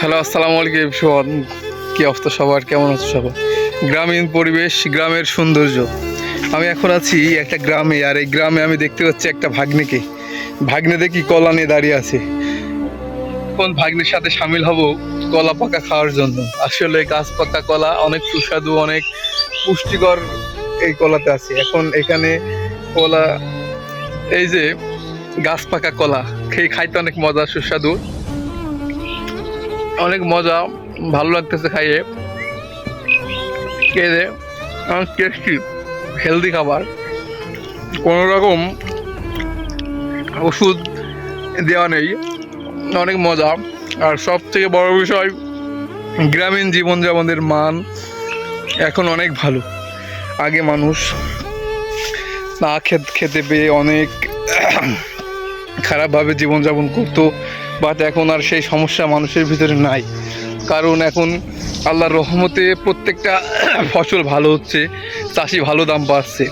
Hello, আসসালামু আলাইকুম সোহান কি অবস্থা সবার? কেমন আছো সবাই? গ্রামীণ পরিবেশ, গ্রামের সৌন্দর্য। আমি এখন আছি একটা গ্রামে, আর এই গ্রামে আমি দেখতে পাচ্ছি একটা ভাগ্নেকে। ভাগ্নে দেখি কলা নিয়ে দাঁড়িয়ে আছে। কোন ভাগ্নের সাথে সামিল হব কলা পাকা খাওয়ার জন্য? আসলে গাছ পাকা কলা অনেক সুস্বাদু, অনেক পুষ্টিকর এই কলাতে আছে। এখন এখানে কলা, এই যে গাছ পাকা কলা, খেয়ে খাইতে অনেক মজা, সুস্বাদু। অনেক মজা, ভালো লাগতেছে খাইয়ে। খেয়ে অনেক টেস্টি হেলদি খাবার। কোনো রকম ওষুধ দেওয়া নেই, অনেক মজা। আর সব থেকে বড় বিষয়, গ্রামীণ জীবনযাপনের মান এখন অনেক ভালো। আগে মানুষ না খেত খেতে পেয়ে অনেক খারাপভাবে জীবনযাপন করতো বাট এখন আর সেই সমস্যা মানুষের ভিতরে নাই। কারণ এখন আল্লাহর রহমতে প্রত্যেকটা ফসল ভালো হচ্ছে, চাষি ভালো দাম পাচ্ছে।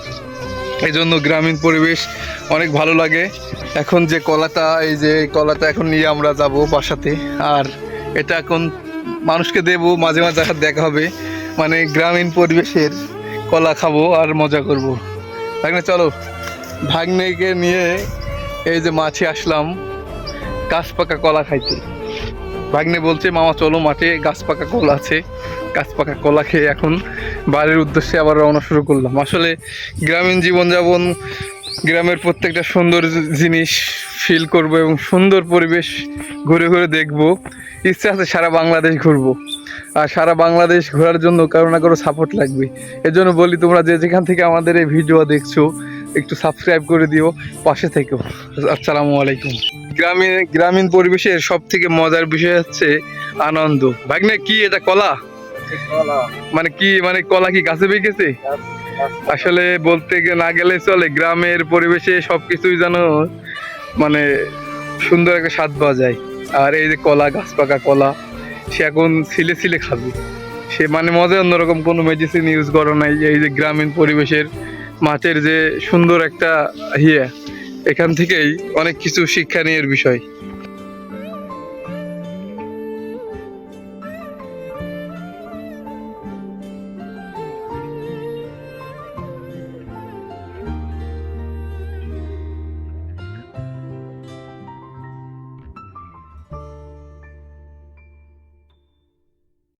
এই জন্য গ্রামীণ পরিবেশ অনেক ভালো লাগে। এখন যে কলাটা, এই যে কলাটা এখন নিয়ে আমরা যাব বাসাতে, আর এটা এখন মানুষকে দেব, মাঝে মাঝে দেখা হবে। মানে গ্রামীণ পরিবেশের কলা খাব আর মজা করব। ভাগ্নে, চলো। ভাগ্নেকে নিয়ে এই যে মাছে আসলাম, গাছ পাকা কলা খাইতে। ভাগ্নে বলছে, মামা, চলো মাঠে, গাছ পাকা কলা আছে, গাছ পাকা কলা খেয়ে এখন বাড়ির উদ্দেশ্যে আবার রওনা শুরু করলাম। আসলে গ্রামীণ জীবনযাপন, গ্রামের প্রত্যেকটা সুন্দর জিনিস ফিল করব এবং সুন্দর পরিবেশ ঘুরে ঘুরে দেখব। ইচ্ছা আছে সারা বাংলাদেশ ঘুরবো। আর সারা বাংলাদেশ ঘোরার জন্য কারও না কারও সাপোর্ট লাগবে। এজন্য বলি, তোমরা যে যেখান থেকে আমাদের এই ভিডিও দেখছ একটু সাবস্ক্রাইব করে দিও, পাশে থেকেও। আসসালামু আলাইকুম। গ্রামীণ গ্রামীণ পরিবেশের সব থেকে মজার বিষয় হচ্ছে আনন্দ। ভাগ্নে, কি এটা কলা? মানে কি মানে কলা কি গাছে পেকেছে আসলে বলতে না গেলে চলে, গ্রামের পরিবেশে সবকিছুই যেন মানে সুন্দর একটা স্বাদ পাওয়া যায়। আর এই যে কলা, গাছ পাকা কলা, সে এখন ছিলে ছিলে খাবে। সে মানে মজা অন্যরকম, কোনো মেডিসিন ইউজ করা নাই। এই যে গ্রামীণ পরিবেশের মাছের যে সুন্দর একটা ইয়ে এখান থেকেই অনেক কিছু শিক্ষা নিয়ের বিষয়।